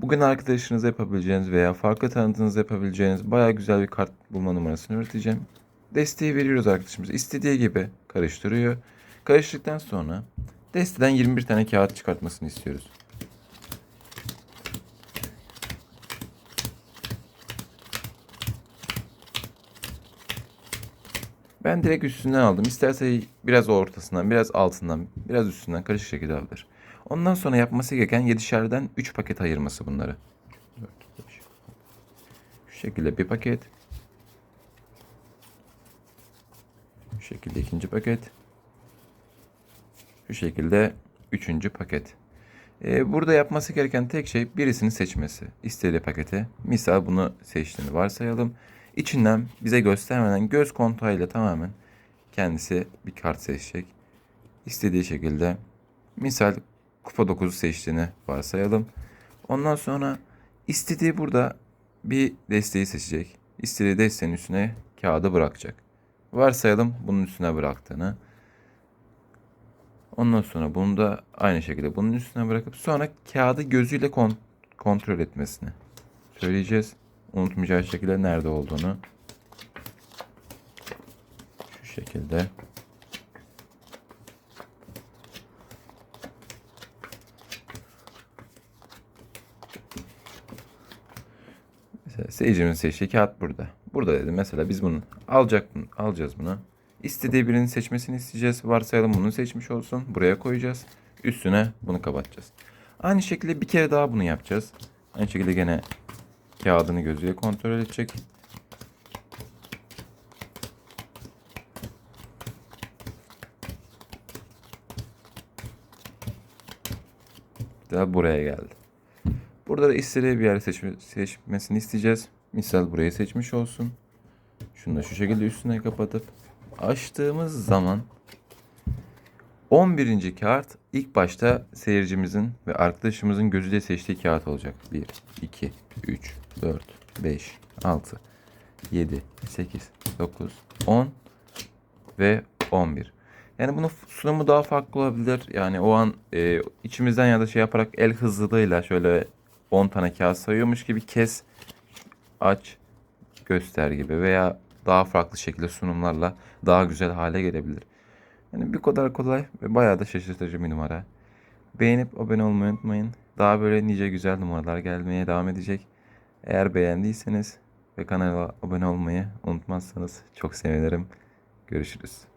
Bugün arkadaşınıza yapabileceğiniz veya farklı tanıdığınızda yapabileceğiniz bayağı güzel bir kart bulma numarasını öğreteceğim. Desteği veriyoruz arkadaşımıza. İstediği gibi karıştırıyor. Karıştırdıktan sonra desteden 21 tane kağıt çıkartmasını istiyoruz. Ben direkt üstünden aldım. İsterse biraz ortasından, biraz altından, biraz üstünden karışık şekilde alabilir. Ondan sonra yapması gereken 7'şerden 3 paket ayırması bunları. 4, 5, Şu şekilde bir paket. Şu şekilde ikinci paket. Şu şekilde üçüncü paket. Ee, burada yapması gereken tek şey birisini seçmesi. İstediği pakete. Misal bunu seçtiğini varsayalım. İçinden bize göstermeden göz kontağıyla tamamen kendisi bir kart seçecek. İstediği şekilde misal kupa 9'u seçtiğini varsayalım. Ondan sonra istediği burada bir desteği seçecek. İstediği desteğin üstüne kağıdı bırakacak. Varsayalım bunun üstüne bıraktığını. Ondan sonra bunu da aynı şekilde bunun üstüne bırakıp sonra kağıdı gözüyle kon- kontrol etmesini söyleyeceğiz. Unutmayacağı şekilde nerede olduğunu. Şu şekilde. Mesela seyircinin seçtiği kağıt burada. Burada dedim mesela biz bunu alacak alacağız bunu. İstediği birini seçmesini isteyeceğiz. Varsayalım bunu seçmiş olsun. Buraya koyacağız. Üstüne bunu kapatacağız. Aynı şekilde bir kere daha bunu yapacağız. Aynı şekilde gene kağıdını gözüyle kontrol edecek. Daha buraya geldi. Burada da istediği bir yer seçme, seçmesini isteyeceğiz. Misal burayı seçmiş olsun. Şunu da şu şekilde üstüne kapatıp açtığımız zaman 11. kağıt ilk başta seyircimizin ve arkadaşımızın gözüyle seçtiği kağıt olacak. 1, 2, 3, 4, 5, 6, 7, 8, 9, 10 ve 11. Yani bunun sunumu daha farklı olabilir. Yani o an e, içimizden ya da şey yaparak el hızlılığıyla şöyle 10 tane kağıt sayıyormuş gibi kes, aç, göster gibi veya daha farklı şekilde sunumlarla daha güzel hale gelebilir. Yani bir kadar kolay ve bayağı da şaşırtıcı bir numara. Beğenip abone olmayı unutmayın. Daha böyle nice güzel numaralar gelmeye devam edecek. Eğer beğendiyseniz ve kanala abone olmayı unutmazsanız çok sevinirim. Görüşürüz.